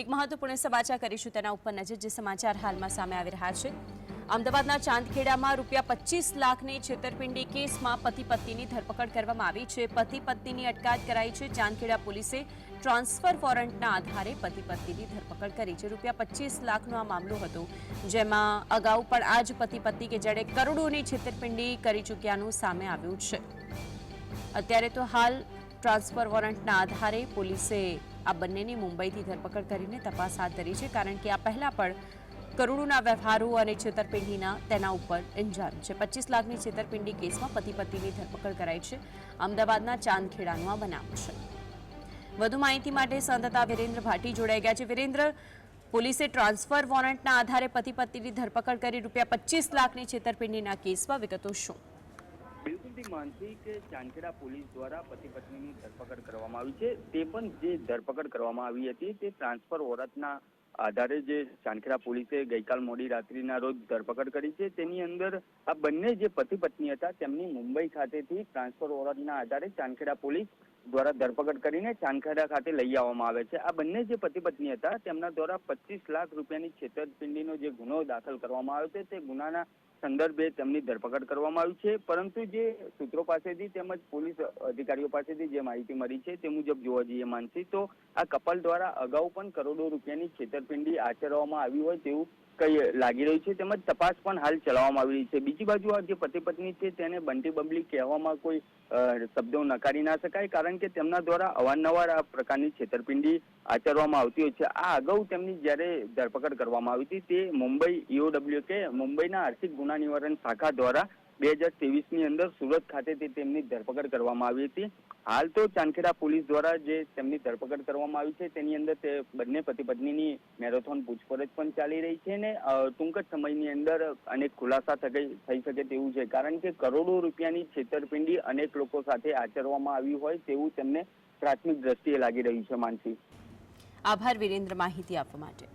એક મહત્વપૂર્ણ સમાચાર કરીશું તેના ઉપર નજર, જે સમાચાર હાલમાં સામે આવી રહ્યા છે. અમદાવાદના ચાંદખેડામાં રૂપિયા પચીસ લાખની છેતરપિંડી કેસમાં પતિ પત્નીની ધરપકડ કરવામાં આવી છે. પતિ પત્નીની અટકાયત કરાઈ છે. ચાંદખેડા પોલીસે ટ્રાન્સફર વોરંટના આધારે પતિ પત્નીની ધરપકડ કરી છે. રૂપિયા પચીસ લાખનો આ મામલો હતો, જેમાં અગાઉ પણ આ જ પતિ પત્ની કે જેણે કરોડોની છેતરપિંડી કરી ચૂક્યાનું સામે આવ્યું છે. અત્યારે તો હાલ ટ્રાન્સફર વોરંટના આધારે પોલીસે આ બંનેની મુંબઈથી ધરપકડ કરીને તપાસ હાથ ધરી છે, કારણ કે આ પહેલા પણ કરોડોના વ્યવહારો અને છેતરપિંડીના તેના ઉપર ઇન્જામ છે. પચીસ લાખની છેતરપિંડી કેસમાં પતિ પત્નીની ધરપકડ કરાઈ છે. અમદાવાદના ચાંદખેડાનો આ બનાવ છે. વધુ માહિતી માટે સંતતા વિરેન્દ્ર ભાટી જોડાઈ ગયા છે. વિરેન્દ્ર, પોલીસે ટ્રાન્સફર વોરંટના આધારે પતિ પત્નીની ધરપકડ કરી રૂપિયા પચીસ લાખની છેતરપિંડીના કેસમાં વિગતો શું? બિલકુલથી માનસી કે ચાંદખેડા પોલીસ દ્વારા પતિ પત્નીની ધરપકડ કરવામાં આવી છે. તે પણ જે ધરપકડ કરવામાં આવી હતી તે ટ્રાન્સફર વોરંટના આધારે જે ચાંદખેડા પોલીસે ગઈકાલ મોડી રાત્રિના રોજ ધરપકડ કરી છે. તેની અંદર આ બંને જે પતિ પત્ની હતા તેમની મુંબઈ ખાતેથી ટ્રાન્સફર વોરંટના આધારે ચાંદખેડા પોલીસ દ્વારા ધરપકડ કરીને ચાંદખેડા ખાતે લઈ આવવામાં આવે છે. આ બંને જે પતિ પત્ની હતા, તેમના દ્વારા પચીસ લાખ રૂપિયાની છેતરપિંડીનો જે ગુનો દાખલ કરવામાં આવ્યો છે, તે ગુનાના સંદર્ભે તેમની ધરપકડ કરવામાં આવી છે. પરંતુ જે સૂત્રો પાસેથી તેમજ પોલીસ અધિકારીઓ પાસેથી જે માહિતી મળી છે, તે મુજબ જોવા જઈએ માનસી, તો આ કપલ દ્વારા અગાઉ પણ કરોડો રૂપિયાની છેતરપિંડી આચરવામાં આવી હોય તેવું કઈ લાગી રહ્યું છે? તેમજ તપાસ પણ હાલ ચલાવવામાં આવી રહી છે. બીજી બાજુ આ જે પતિ પત્ની છે, તેને બંટી બબલી કહેવામાં કોઈ શબ્દો નકારી ના શકાય. કારણ કે તેમના દ્વારા અવારનવાર આ પ્રકારની છેતરપિંડી આચરવામાં આવતી હોય છે. આ અગાઉ તેમની જ્યારે ધરપકડ કરવામાં આવી હતી, તે મુંબઈ ઈઓડબ્લ્યુ કે મુંબઈના આર્થિક ગુના નિવારણ શાખા દ્વારા બે હજારની અંદર સુરત ખાતેથી તેમની ધરપકડ કરવામાં આવી હતી. હાલ તો ચાંદખેડા પોલીસ દ્વારા જે તેમની ધરપકડ કરવામાં આવી છે તેની અંદર તે બંને પતિ પત્નીની મેરેથોન પૂછપરછ પણ ચાલી રહી છે ને અ, ટૂંક જ સમયની અંદર અનેક ખુલાસા થઈ શકે તેવું છે. કારણ કે કરોડો રૂપિયાની છેતરપિંડી અનેક લોકો સાથે આચરવામાં આવી હોય તેવું તેમને પ્રાથમિક દ્રષ્ટિએ લાગી રહ્યું છે માનસી. આભાર વિરેન્દ્ર માહિતી આપવા માટે.